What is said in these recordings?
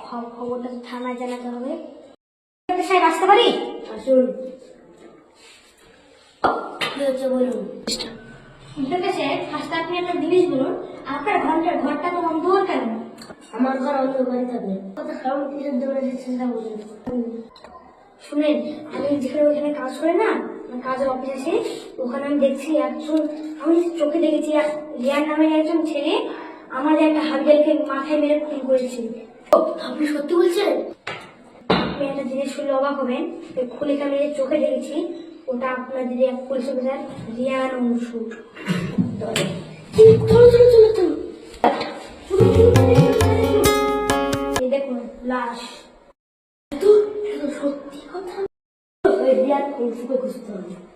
খ- খবরটা তো থানায় জানাতে হবে। সাহেব আসতে পারি? আসুন। কি হচ্ছে বলুন? ডাক্তার সাহেব ফার্স্ট আপনি একটা জিনিস বলুন আপনার ঘরটা ঘরটা তো অন্ধকার কেন? আমার ঘর অন্ধকারই থাকবে কথা কারণ কিসের দৌড়ে দিচ্ছেন তা বলুন। শুনেন আমি যেখানে ওখানে কাজ করে না আমার কাজের অফিস আছে ওখানে আমি দেখছি একজন আমি চোখে দেখেছি রিয়ার নামের একজন ছেলে আমাদের একটা হাবিজালকে মাথায় মেরে খুন করেছে আপনি সত্যি বলছেন? আপনি একটা জিনিস শুনলে অবাক হবেন। খুলিকে আমি চোখে দেখেছি, ওটা আপনার দিদি এক পুলিশ অফিসার, রিয়ান এই দেখুন, লাশ। সত্যি কথা। অংশুকে খুঁজতে হবে।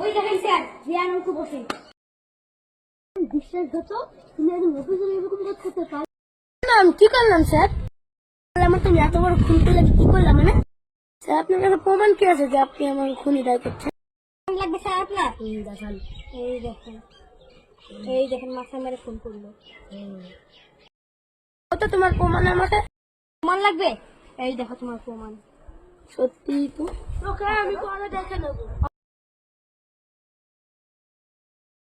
ওই দেখেন স্যার রিয়ান অংশু বসে। বিশ্বাসঘাতক তুমি একজন অফিসার এরকম কাজ করতে পারো। না আমি কি করলাম স্যার? আমার তুমি এত বড় খুন করলে কি করলাম মানে? স্যার আপনার কাছে প্রমাণ কি আছে যে আপনি আমার খুনি দায় করছেন? লাগবে স্যার আপনার। হুম, দেখান এই দেখেন এই দেখেন মাথা মেরে ফোন করল। তোমার প্রমাণ আমাকে প্রমাণ লাগবে? এই দেখো তোমার প্রমাণ। সত্যি তো। ওকে আমি পরে দেখে নেব।